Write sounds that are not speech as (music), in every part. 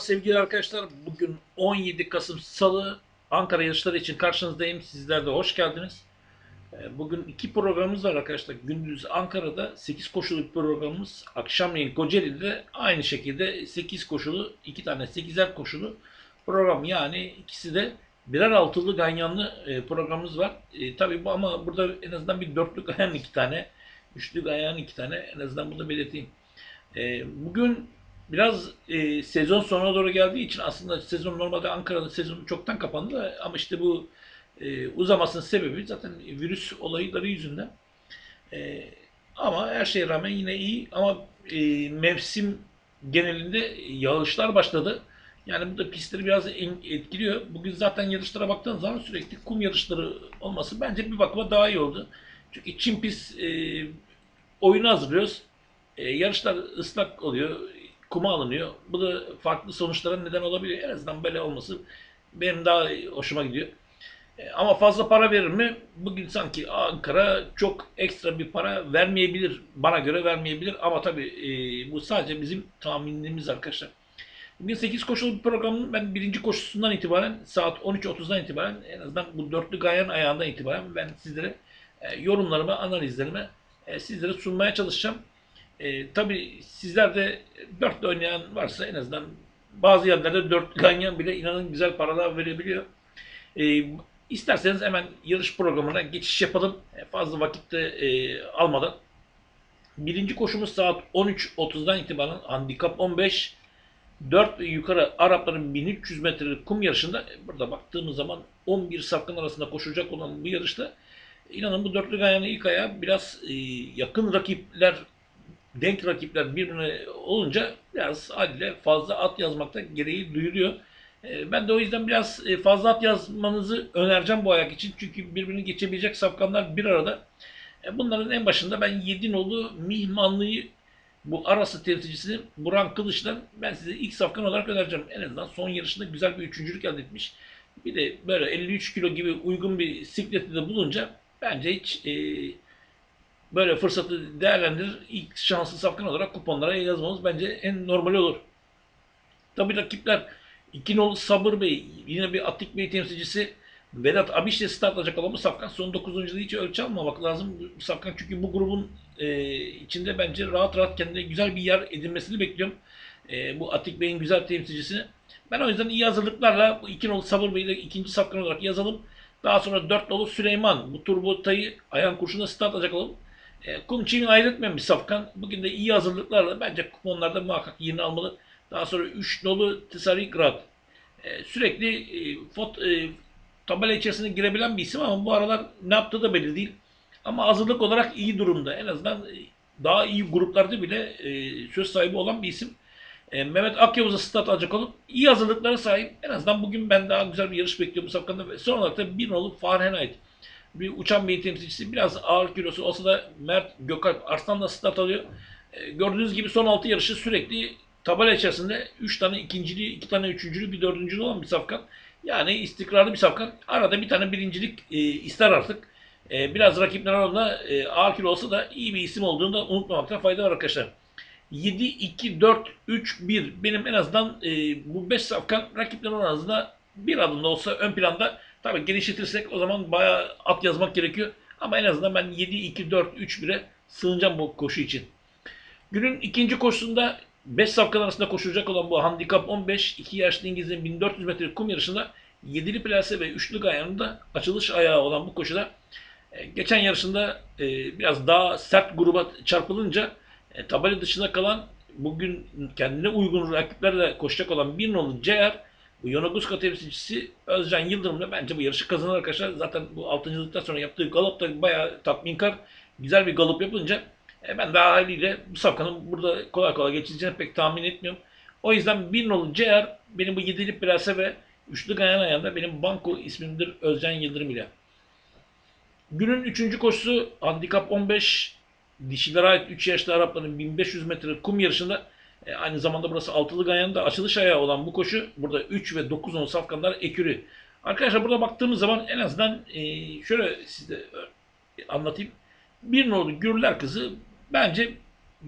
Sevgili arkadaşlar bugün 17 Kasım Salı Ankara yarışları için karşınızdayım. Sizler de hoş geldiniz. Ee, Bugün iki programımız var arkadaşlar. Gündüz Ankara'da 8 koşulu bir programımız. Akşamleyin Kocaeli'de aynı şekilde 8 koşulu, iki tane 8'er koşulu program. Yani ikisi de birer altılı ganyanlı e, programımız var. E, tabii bu ama burada en azından bir dörtlü ganyan iki tane, üçlü ganyan iki tane en azından bunu belirteyim. E, bugün Biraz e, sezon sonuna doğru geldiği için aslında sezon normalde Ankara'da sezonu çoktan kapandı ama işte bu e, uzamasının sebebi zaten virüs olayları yüzünden. E, ama her şeye rağmen yine iyi ama e, mevsim genelinde yağışlar başladı. Yani bu da pistleri biraz etkiliyor. Bugün zaten yarışlara baktığın zaman sürekli kum yarışları olması bence bir bakıma daha iyi oldu. Çünkü çim pist e, oyunu hazırlıyoruz. E, yarışlar ıslak oluyor, kuma alınıyor. Bu da farklı sonuçlara neden olabiliyor. En azından böyle olması benim daha hoşuma gidiyor. E, ama fazla para verir mi? Bugün sanki Ankara çok ekstra bir para vermeyebilir. Bana göre vermeyebilir. Ama tabii e, bu sadece bizim tahminimiz arkadaşlar. Bugün 8 koşulu bir programın ben birinci koşusundan itibaren saat 13.30'dan itibaren en azından bu dörtlü gayan ayağından itibaren ben sizlere e, yorumlarımı, analizlerimi sizlere sunmaya çalışacağım. E, tabii sizler de oynayan varsa en azından bazı yerlerde dörtlü ganyan bile inanın güzel paralar verebiliyor. E, isterseniz hemen yarış programına geçiş yapalım. E, fazla vakitte e, almadan. Birinci koşumuz saat 13.30'dan itibaren handikap 15. 4 ve yukarı Arapların 1300 metrelik kum yarışında e, burada baktığımız zaman 11 safkan arasında koşacak olan bu yarışta inanın bu dörtlü gayanın ilk ayağı biraz e, yakın rakipler denk rakipler birbirine olunca biraz haliyle fazla at yazmakta gereği duyuluyor. E, Ben de o yüzden biraz e, fazla at yazmanızı önereceğim bu ayak için. Çünkü birbirini geçebilecek safkanlar bir arada. E, Bunların en başında ben Yedinoğlu Mihmanlı'yı bu arası temsilcisini Buran Kılıç'tan ben size ilk safkan olarak önereceğim. En azından son yarışında güzel bir üçüncülük elde etmiş. Bir de böyle 53 kilo gibi uygun bir sikleti de bulunca bence hiç e, böyle fırsatı değerlendirir. İlk şanslı safkan olarak kuponlara yazmamız bence en normali olur. Tabii rakipler iki nolu Sabır Bey, yine bir Atik Bey temsilcisi Vedat Abiş ile start alacak olan bu safkan son 9. hiç ölçü almamak lazım. Bu safkan çünkü bu grubun e, içinde bence rahat rahat kendine güzel bir yer edinmesini bekliyorum. E, bu Atik Bey'in güzel temsilcisini. Ben o yüzden iyi hazırlıklarla bu iki nolu Sabır Bey'i de ikinci safkan olarak yazalım. Daha sonra 4 nolu Süleyman, bu turbotayı ayağın kurşuna start alacak olalım. E, kum çiğini ayrıtmayan bir safkan. Bugün de iyi hazırlıklarla bence kuponlarda muhakkak yerini almalı. Daha sonra 3 nolu Tsarigrad. E, sürekli e, fot, e, tabela içerisine girebilen bir isim ama bu aralar ne yaptığı da belli değil. Ama hazırlık olarak iyi durumda. En azından e, daha iyi gruplarda bile e, söz sahibi olan bir isim. E, Mehmet Akyavuz'a stat alacak olup iyi hazırlıklara sahip. En azından bugün ben daha güzel bir yarış bekliyorum bu safkanda. Ve son olarak da bir nolu Fahrenheit. Bir uçan bir temsilcisi. Biraz ağır kilosu olsa da Mert Gökalp Arslan'la start alıyor. E, gördüğünüz gibi son 6 yarışı sürekli tabela içerisinde 3 tane ikinciliği, 2 tane üçüncülüğü, bir dördüncülüğü olan bir safkan. Yani istikrarlı bir safkan. Arada bir tane birincilik e, ister artık. E, biraz rakipler arasında e, ağır kilo olsa da iyi bir isim olduğunu da unutmamakta fayda var arkadaşlar. 7, 2, 4, 3, 1 benim en azından bu 5 safkan rakiplerin arasında bir adım da olsa ön planda tabii genişletirsek o zaman bayağı at yazmak gerekiyor. Ama en azından ben 7, 2, 4, 3, 1'e sığınacağım bu koşu için. Günün ikinci koşusunda 5 safkan arasında koşulacak olan bu handikap 15, 2 yaşlı İngiliz'in 1400 metre kum yarışında 7'li plase ve 3'lü gayanında açılış ayağı olan bu koşuda e, geçen yarışında e, biraz daha sert gruba çarpılınca e, tabela dışında kalan bugün kendine uygun rakiplerle koşacak olan bir nolu CR bu Yonaguska temsilcisi Özcan Yıldırım'la bence bu yarışı kazanır arkadaşlar. Zaten bu 6. sonra yaptığı galop da bayağı tatminkar. Güzel bir galop yapınca e, ben daha haliyle bu safkanın burada kolay kolay geçeceğini pek tahmin etmiyorum. O yüzden bir nolu CR benim bu 7'li plase ve üçlü gayan ayağında benim banko ismimdir Özcan Yıldırım ile. Günün üçüncü koşusu handikap 15 dişilere ait 3 yaşlı Arapların 1500 metre kum yarışında e, aynı zamanda burası altılı ganyanında açılış ayağı olan bu koşu burada 3 ve 9 on safkanlar ekürü. Arkadaşlar burada baktığımız zaman en azından e, şöyle size e, anlatayım. Bir nolu Gürler kızı bence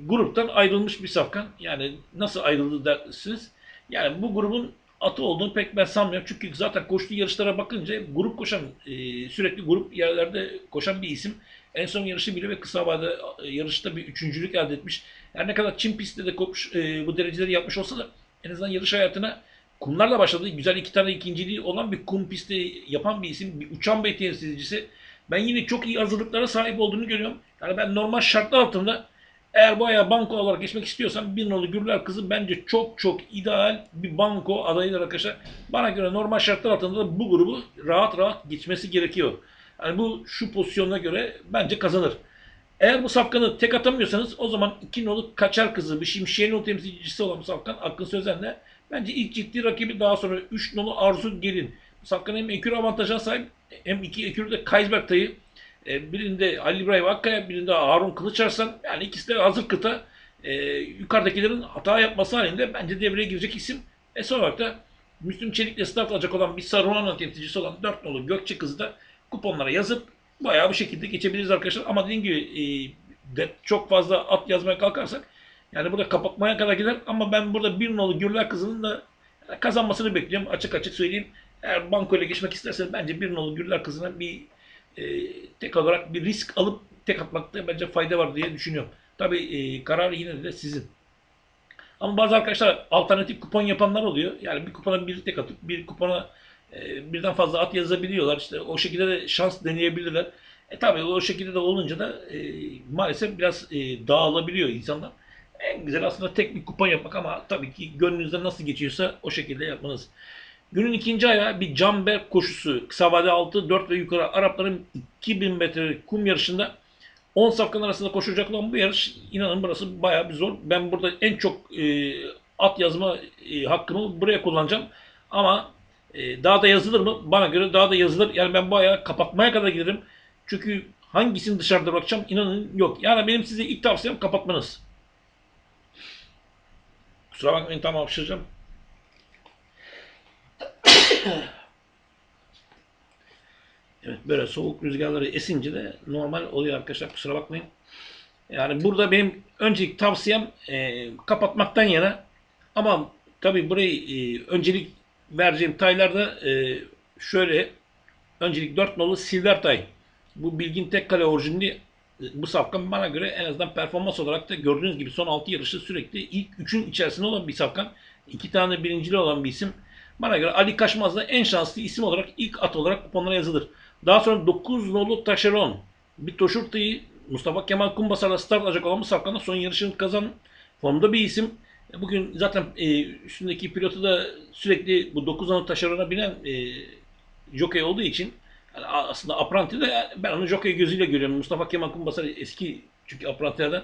gruptan ayrılmış bir safkan. Yani nasıl ayrıldı dersiniz. Yani bu grubun atı olduğunu pek ben sanmıyorum. Çünkü zaten koştuğu yarışlara bakınca grup koşan, e, sürekli grup yerlerde koşan bir isim. En son yarışı bile ve kısa vadede e, yarışta bir üçüncülük elde etmiş. Yani ne kadar Çin pistte de kopmuş, e, bu dereceleri yapmış olsa da en azından yarış hayatına kumlarla başladı. Güzel iki tane ikinciliği olan bir kum pisti yapan bir isim. Bir uçan bey temsilcisi. Ben yine çok iyi hazırlıklara sahip olduğunu görüyorum. Yani ben normal şartlar altında eğer bu ayağı banko olarak geçmek istiyorsam bir nolu Gürler kızı bence çok çok ideal bir banko adayıdır arkadaşlar. Bana göre normal şartlar altında da bu grubu rahat rahat geçmesi gerekiyor. Yani bu şu pozisyona göre bence kazanır. Eğer bu safkanı tek atamıyorsanız o zaman iki nolu kaçar kızı bir şimşeğin o temsilcisi olan bu safkan Akın Sözen'le bence ilk ciddi rakibi daha sonra 3 nolu Arzu Gelin. Bu safkan hem ekür avantajına sahip hem iki ekürü de Kaysberg dayı. E, birinde Ali İbrahim Akkaya, birinde Harun Kılıçarslan. Yani ikisi de hazır kıta. E, yukarıdakilerin hata yapması halinde bence devreye girecek isim. E son olarak da Müslüm Çelik'le start alacak olan bir Saruhan'ın temsilcisi olan 4 nolu Gökçe kızı da kuponlara yazıp bayağı bir şekilde geçebiliriz arkadaşlar. Ama dediğim gibi e, de çok fazla at yazmaya kalkarsak yani burada kapatmaya kadar gider ama ben burada bir nolu Gürler kızının da kazanmasını bekliyorum. Açık açık söyleyeyim. Eğer banko ile geçmek isterseniz bence bir nolu Gürler kızına bir e, tek olarak bir risk alıp tek atmakta bence fayda var diye düşünüyorum. Tabi e, karar yine de sizin. Ama bazı arkadaşlar alternatif kupon yapanlar oluyor. Yani bir kupona bir tek atıp bir kupona e, birden fazla at yazabiliyorlar. İşte o şekilde de şans deneyebilirler. E tabi o şekilde de olunca da e, maalesef biraz e, dağılabiliyor insanlar. En güzel aslında tek bir kupon yapmak ama tabii ki gönlünüzden nasıl geçiyorsa o şekilde yapmanız. Günün ikinci ayağı bir Camber koşusu. Kısa vade altı 4 ve yukarı Arapların 2000 metre kum yarışında 10 safkan arasında koşacak olan bu yarış inanın burası bayağı bir zor. Ben burada en çok e, at yazma e, hakkımı buraya kullanacağım. Ama e, daha da yazılır mı? Bana göre daha da yazılır. Yani ben bu ayağı kapatmaya kadar giderim. Çünkü hangisini dışarıda bırakacağım inanın yok. Yani benim size ilk tavsiyem kapatmanız. Kusura bakmayın tam hapşıracağım. (coughs) Evet böyle soğuk rüzgarları esince de normal oluyor arkadaşlar kusura bakmayın. Yani burada benim öncelik tavsiyem e, kapatmaktan yana ama tabi burayı e, öncelik vereceğim taylarda e, şöyle öncelik 4 nolu Silver tay. Bu Bilgin Tekkale orijinli e, bu safkan bana göre en azından performans olarak da gördüğünüz gibi son 6 yarışı sürekli ilk 3'ün içerisinde olan bir safkan. 2 tane birincili olan bir isim. Bana göre Ali Kaşmaz da en şanslı isim olarak ilk at olarak kuponlara yazılır. Daha sonra 9 nolu Taşeron. Bir Toşurta'yı Mustafa Kemal Kumbasar'la start alacak olan bu safkanın son yarışını kazan formda bir isim. Bugün zaten e, üstündeki pilotu da sürekli bu 9 nolu Taşeron'a binen e, jockey olduğu için yani aslında apranti de ben onu jockey gözüyle görüyorum. Mustafa Kemal Kumbasar eski çünkü aprantilerden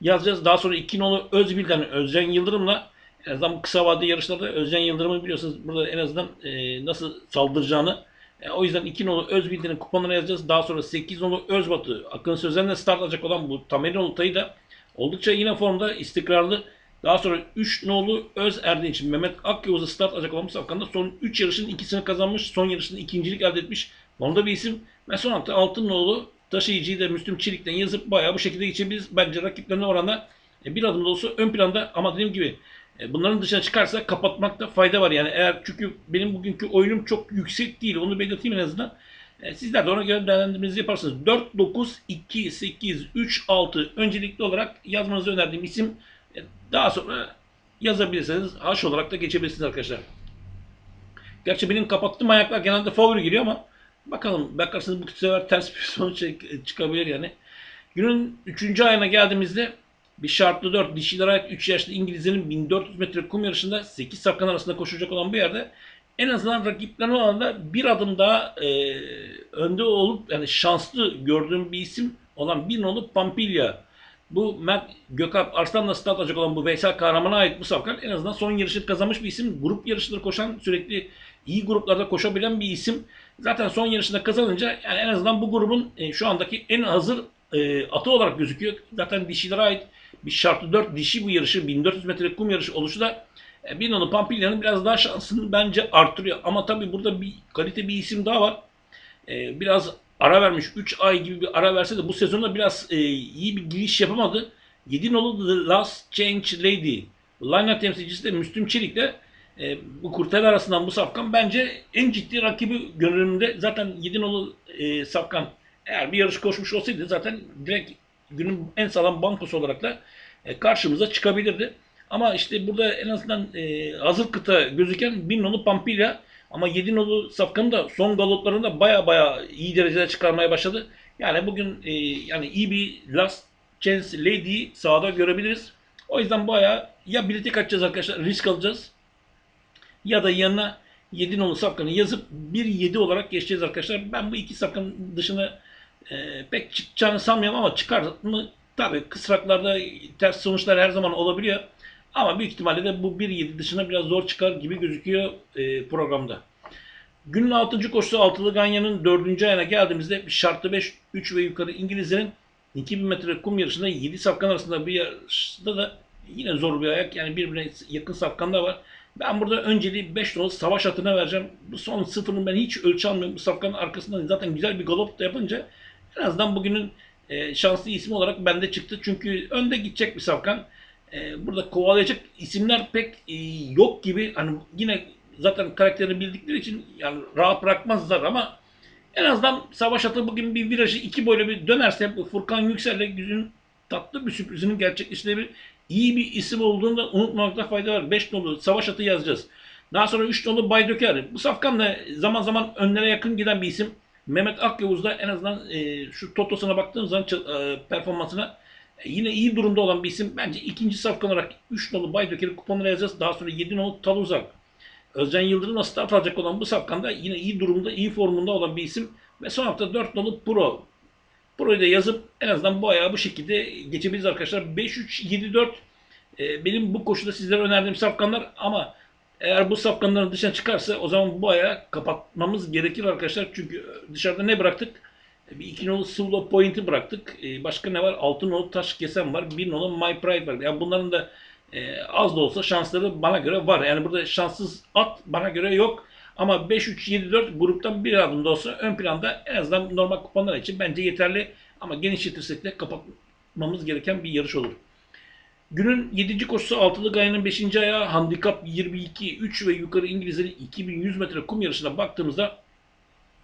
yazacağız. Daha sonra 2 nolu Özbil'den Özcan Yıldırım'la en azından kısa vadeli yarışlarda Özcan Yıldırım'ı biliyorsunuz burada en azından e, nasıl saldıracağını e, o yüzden 2 nolu Özbildi'nin kuponuna yazacağız. Daha sonra 8 nolu Özbatı Akın Sözen'le start olan bu Tamerinoğlu Tayı da oldukça yine formda istikrarlı. Daha sonra 3 nolu Öz Erdinç Mehmet Akyavuz'a start alacak olan bu safkanda son 3 yarışın ikisini kazanmış. Son yarışında ikincilik elde etmiş. Formda bir isim. Ve son hafta altın nolu taşıyıcıyı da Müslüm Çelik'ten yazıp bayağı bu şekilde geçebiliriz. Bence rakiplerine oranla e, bir adım da olsa ön planda ama dediğim gibi e, Bunların dışına çıkarsa kapatmakta fayda var. Yani eğer çünkü benim bugünkü oyunum çok yüksek değil. Onu belirteyim en azından. E, Sizler de ona göre değerlendirmenizi yaparsınız. 4, 9, 2, 8, 3, 6 öncelikli olarak yazmanızı önerdiğim isim. Daha sonra yazabilirseniz haş olarak da geçebilirsiniz arkadaşlar. Gerçi benim kapattığım ayaklar genelde favori giriyor ama bakalım bakarsınız bu sefer ters bir (laughs) sonuç çıkabilir yani. Günün 3. ayına geldiğimizde bir şartlı 4 dişilere ait 3 yaşlı İngilizlerin 1400 metre kum yarışında 8 safkan arasında koşacak olan bu yerde en azından rakiplerine oranla bir adım daha e, önde olup yani şanslı gördüğüm bir isim olan bir nolu Pampilya. Bu Mert Gökalp Arslan'la start alacak olan bu Veysel Kahraman'a ait bu safkan en azından son yarışı kazanmış bir isim. Grup yarışları koşan sürekli iyi gruplarda koşabilen bir isim. Zaten son yarışında kazanınca yani en azından bu grubun e, şu andaki en hazır e, atı olarak gözüküyor. Zaten dişilere ait bir şartlı 4 dişi bu yarışı 1400 metre kum yarışı oluşu da e, bir nolu Pampilya'nın biraz daha şansını bence artırıyor. Ama tabii burada bir kalite bir isim daha var. E, biraz ara vermiş. 3 ay gibi bir ara verse de bu sezonda biraz e, iyi bir giriş yapamadı. 7 nolu The Last Change Lady. Line temsilcisi de Müslüm Çelik de e, bu kurtar arasından bu Safkan bence en ciddi rakibi görünümde. Zaten 7 nolu e, Safkan eğer bir yarış koşmuş olsaydı zaten direkt günün en sağlam bankosu olarak da e, karşımıza çıkabilirdi. Ama işte burada en azından e, hazır kıta gözüken bir nolu Pampilla ama 7 nolu Safkan'ın da son galoplarında baya baya iyi derecede çıkarmaya başladı. Yani bugün e, yani iyi bir Last Chance Lady'yi sahada görebiliriz. O yüzden baya ya bileti kaçacağız arkadaşlar risk alacağız ya da yanına 7 nolu safkanı yazıp 1-7 olarak geçeceğiz arkadaşlar. Ben bu iki safkanın dışına e, pek çıkacağını sanmıyorum ama çıkar mı? Tabii kısraklarda ters sonuçlar her zaman olabiliyor. Ama büyük ihtimalle de bu 1-7 dışına biraz zor çıkar gibi gözüküyor e, programda. Günün 6. koşusu Altılı Ganyan'ın 4. ayına geldiğimizde şartlı 5, 3 ve yukarı İngilizlerin 2000 metre kum yarışında 7 safkan arasında bir yarışta da yine zor bir ayak. Yani birbirine yakın safkanlar var. Ben burada önceliği 5 nolu savaş atına vereceğim. Bu son sıfırını ben hiç ölçü almıyorum. Bu safkanın arkasından zaten güzel bir galop da yapınca en azından bugünün e, şanslı ismi olarak bende çıktı. Çünkü önde gidecek bir safkan. E, burada kovalayacak isimler pek e, yok gibi. Hani yine zaten karakterini bildikleri için yani rahat bırakmazlar ama en azından savaş atı bugün bir virajı iki boyla bir dönerse Furkan Yüksel'le günün tatlı bir sürprizinin gerçekleştiği iyi bir isim olduğunu da unutmamakta fayda var. 5 nolu savaş atı yazacağız. Daha sonra 3 nolu Bay Döker. Bu safkan da zaman zaman önlere yakın giden bir isim. Mehmet Akyavuz da en azından e, şu Totos'una baktığımız zaman e, performansına yine iyi durumda olan bir isim. Bence ikinci safkan olarak 3 nolu Bay Döker'i kuponlara yazacağız. Daha sonra 7 nolu Taluzak. Özcan Yıldırım'la start alacak olan bu safkanda yine iyi durumda, iyi formunda olan bir isim. Ve son hafta 4 nolu Pro. Pro'yu da yazıp en azından bu ayağı bu şekilde geçebiliriz arkadaşlar. 5-3-7-4 e, benim bu koşuda sizlere önerdiğim safkanlar ama eğer bu safkanların dışına çıkarsa o zaman bu ayağı kapatmamız gerekir arkadaşlar. Çünkü dışarıda ne bıraktık? Bir iki nolu Solo Point'i bıraktık. E, başka ne var? Altı nolu Taş Kesen var. Bir nolu My Pride var. Yani bunların da e, az da olsa şansları bana göre var. Yani burada şanssız at bana göre yok. Ama 5-3-7-4 gruptan bir adım da olsa ön planda en azından normal kuponlar için bence yeterli. Ama genişletirsek de kapatmamız gereken bir yarış olur. Günün 7. koşusu altılı gayanın 5. ayağı handikap 22, 3 ve yukarı İngilizlerin 2100 metre kum yarışına baktığımızda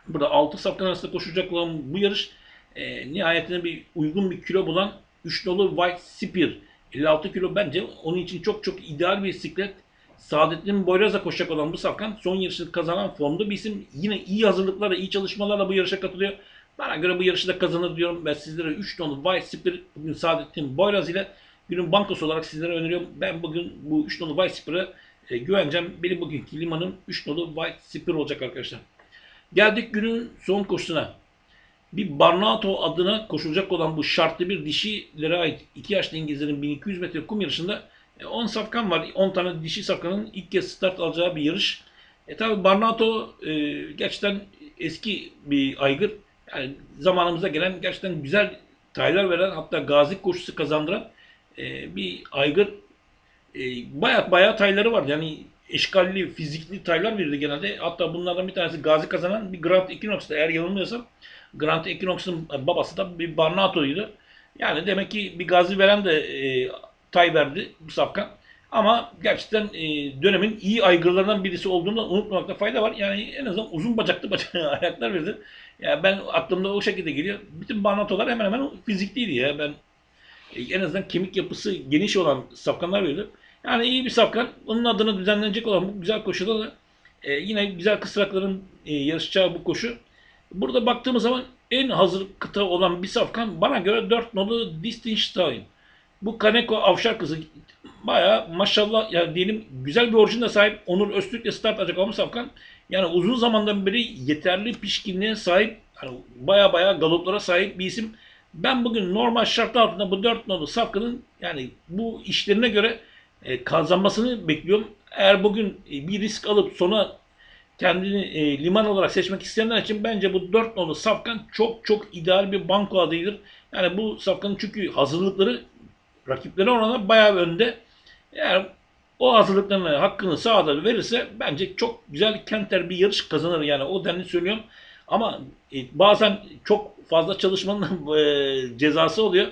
burada 6 safkan arasında koşacak olan bu yarış e, nihayetinde bir uygun bir kilo bulan 3 nolu White Spear 56 kilo bence onun için çok çok ideal bir siklet. Saadettin Boyraz'a koşacak olan bu safkan son yarışını kazanan formda bir isim. Yine iyi hazırlıklarla, iyi çalışmalarla bu yarışa katılıyor. Bana göre bu yarışı da kazanır diyorum. Ben sizlere 3 nolu White Spear bugün Saadettin Boyraz ile günün bankosu olarak sizlere öneriyorum. Ben bugün bu 3 nolu White Spear'a e, güveneceğim. Benim bugünkü limanım 3 nolu White Spear olacak arkadaşlar. Geldik günün son koşusuna. Bir Barnato adına koşulacak olan bu şartlı bir dişilere ait 2 yaşlı İngilizlerin 1200 metre kum yarışında e, 10 safkan var. 10 tane dişi safkanın ilk kez start alacağı bir yarış. E tabi Barnato e, gerçekten eski bir aygır. Yani zamanımıza gelen gerçekten güzel taylar veren hatta gazi koşusu kazandıran e, bir aygır. E, baya baya tayları var. Yani eşkalli, fizikli taylar verirdi genelde. Hatta bunlardan bir tanesi gazi kazanan bir Grand Equinox'ta eğer yanılmıyorsam Grand Equinox'un babası da bir Barnato'ydu. Yani demek ki bir gazi veren de e, tay verdi bu safkan. Ama gerçekten e, dönemin iyi aygırlarından birisi olduğunu unutmamakta fayda var. Yani en azından uzun bacaklı bacak (laughs) ayaklar verdi. Yani ben aklımda o şekilde geliyor. Bütün Barnato'lar hemen hemen fizikliydi ya. Ben e, en azından kemik yapısı geniş olan safkanlar verdi. Yani iyi bir safkan. Onun adına düzenlenecek olan bu güzel koşuda da e, yine güzel kısrakların e, yarışacağı bu koşu. Burada baktığımız zaman en hazır kıta olan bir safkan bana göre 4 nolu Distinct Time. Bu Kaneko Avşar kızı bayağı maşallah ya diyelim güzel bir orijine sahip Onur Öztürk'le start atacak olan safkan. Yani uzun zamandan beri yeterli pişkinliğe sahip yani baya baya galoplara sahip bir isim. Ben bugün normal şartlar altında bu 4 nolu safkanın yani bu işlerine göre e, kazanmasını bekliyorum. Eğer bugün e, bir risk alıp sona kendini e, liman olarak seçmek isteyenler için bence bu 4 nolu safkan çok çok ideal bir banko adıydır. Yani bu safkanın çünkü hazırlıkları rakipleri oranla bayağı önde. Eğer o hazırlıklarına hakkını sahada verirse bence çok güzel kenter bir yarış kazanır. Yani o denli söylüyorum. Ama bazen çok fazla çalışmanın (laughs) cezası oluyor.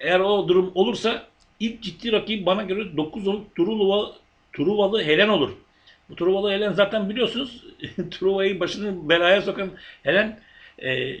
Eğer o durum olursa ilk ciddi rakibi bana göre 9-10 Truva, Truvalı Helen olur. Bu Truvalı Helen zaten biliyorsunuz (laughs) Truva'yı başını belaya sokan Helen e,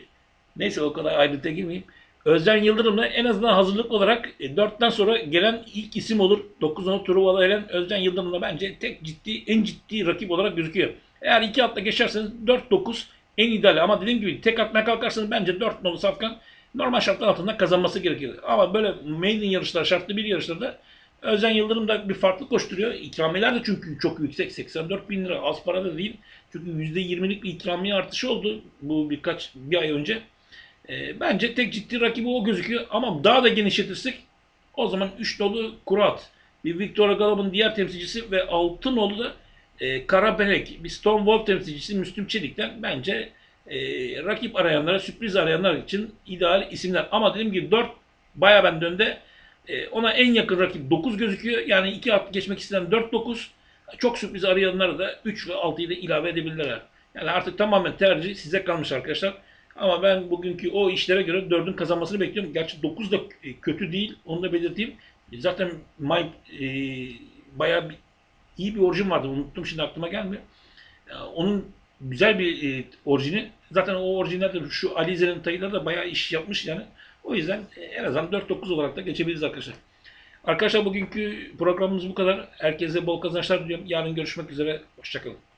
neyse o kadar ayrıntıya girmeyeyim. Özden Yıldırım'la en azından hazırlık olarak e, 4'ten sonra gelen ilk isim olur. 9-10 Truvalı Helen Özden Yıldırım'la bence tek ciddi en ciddi rakip olarak gözüküyor. Eğer iki atla geçerseniz 4-9 en ideal ama dediğim gibi tek atmaya kalkarsanız bence 4 nolu safkan normal şartlar altında kazanması gerekir. Ama böyle maiden yarışlar, şartlı bir yarışlarda Özden Yıldırım da bir farklı koşturuyor. İkramiyeler de çünkü çok yüksek. 84 bin lira az para da değil. Çünkü %20'lik bir ikramiye artışı oldu bu birkaç bir ay önce. E, bence tek ciddi rakibi o gözüküyor. Ama daha da genişletirsek o zaman 3 nolu Kurat, bir Victoria Galop'un diğer temsilcisi ve 6 nolu da e, Karabelek, bir Stonewall temsilcisi Müslüm Çelik'ten bence e, rakip arayanlara, sürpriz arayanlar için ideal isimler. Ama dediğim gibi 4 baya bende önde. E, ona en yakın rakip 9 gözüküyor. Yani 2 at geçmek isteyen 4-9. Çok sürpriz arayanlara da 3 ve 6'yı da ilave edebilirler. Yani artık tamamen tercih size kalmış arkadaşlar. Ama ben bugünkü o işlere göre 4'ün kazanmasını bekliyorum. Gerçi 9 da e, kötü değil. Onu da belirteyim. Zaten Mike e, bayağı bir, iyi bir orijin vardı. Unuttum şimdi aklıma gelmiyor. Ya, Onun güzel bir e, orijini. Zaten o orijinlerde şu Alize'nin tayıları da bayağı iş yapmış yani. O yüzden e, en azından 4-9 olarak da geçebiliriz arkadaşlar. Arkadaşlar bugünkü programımız bu kadar. Herkese bol kazançlar diliyorum. Yarın görüşmek üzere. Hoşçakalın.